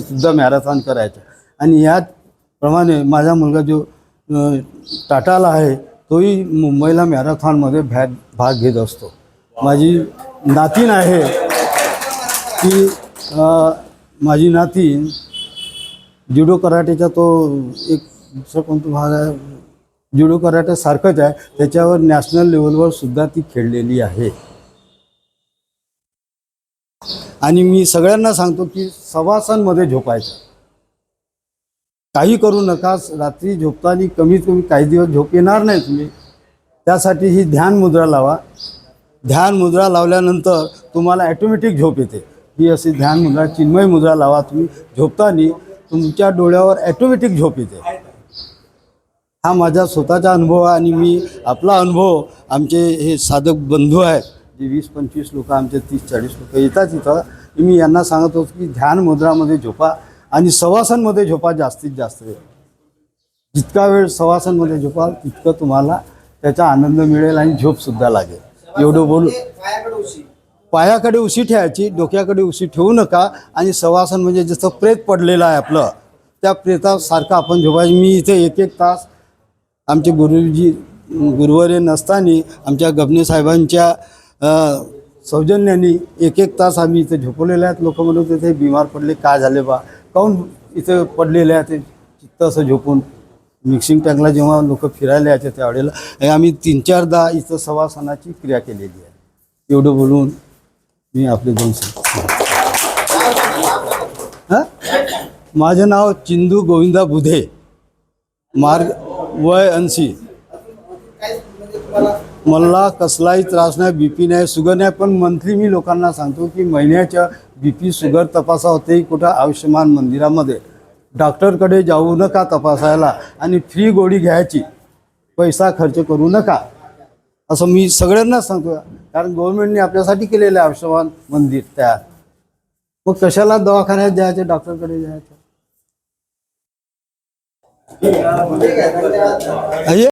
सुद्धा मॅरेथॉन करायचा. आणि याचप्रमाणे माझा मुलगा जो टाटाला आहे तोही मुंबईला मॅरेथॉनमध्ये भॅ भाग घेत असतो. माझी नातीन आहे की माझी नातीन जुडो कराटेचा तो एक दुसरा कोणता भाग आहे? जुडो कराटेसारखंच आहे. त्याच्यावर नॅशनल लेवलवर सुद्धा ती खेळलेली आहे. आणि मी सगळ्यांना सांगतो की सवासांमध्ये झोपायचं. काही करू नका रात्री झोपताना कमीत कमी काही दिवस झोप येणार नाही तुम्ही त्यासाठी ही ध्यान मुद्रा लावा. ध्यान मुद्रा लावल्यानंतर तुम्हाला ॲटोमॅटिक झोप येते. ही अशी ध्यान मुद्रा चिन्मय मुद्रा लावा तुम्ही. झोपताना तुमच्या डोळ्यावर ॲटोमॅटिक झोप येते. हा माझा स्वतःचा अनुभव आहे आणि मी आपला अनुभव आमचे हे साधक बंधू आहेत जे वीस पंचवीस लोक आमचे तीस चाळीस लोक येतात इथं. मी यांना सांगत होतो की ध्यान मुद्रामध्ये झोपा आणि सवासांमध्ये झोपा जास्तीत जास्त वेळ. जितका वेळ सवासांमध्ये झोपाल तितकं तुम्हाला त्याचा आनंद मिळेल आणि झोपसुद्धा लागेल. एवढं बोलू. पायाकडे उशी ठेवायची डोक्याकडे उशी ठेवू नका आणि सवासन म्हणजे जसं प्रेत पडलेलं आहे आपलं त्या प्रेतासारखं आपण झोपायचं. मी इथे एक एक तास आमचे गुरुजी गुरुवारे नसताना आमच्या गबने साहेबांच्या सौजन्यांनी एक एक तास आम्ही इथे झोपवलेले आहेत. लोक म्हणत होते ते बिमार पडले काय झाले बा? काऊन इथे पडलेले आहेत? ते चित्त असं झोपून. मिक्सिंग टँकला जेव्हा लोक फिरायला यायचे त्यावेळेला हे आम्ही तीन चारदा इथं सवासनाची क्रिया केलेली आहे. एवढं बोलून मी आपले दोन हां? माझं नाव चिंदू गोविंदा बुधे. मार्ग वय ऐंशी. मला कसलाही त्रास नाही बी पी नाही शुगर नाही पण मंथली मी लोकांना सांगतो की महिन्याच्या बी पी शुगर तपासा होते कुठं आयुष्यमान मंदिरामध्ये. डॉक्टरकडे जाऊ नका तपासायला आणि फ्री गोळी घ्यायची. पैसा खर्च करू नका. असं मी सगळ्यांना सांगतो. कारण गव्हर्नमेंटने आपल्यासाठी केलेलं आहे आयुष्यमान मंदिर तयार. मग कशाला दवाखान्यात जायचं डॉक्टरकडे जायचं?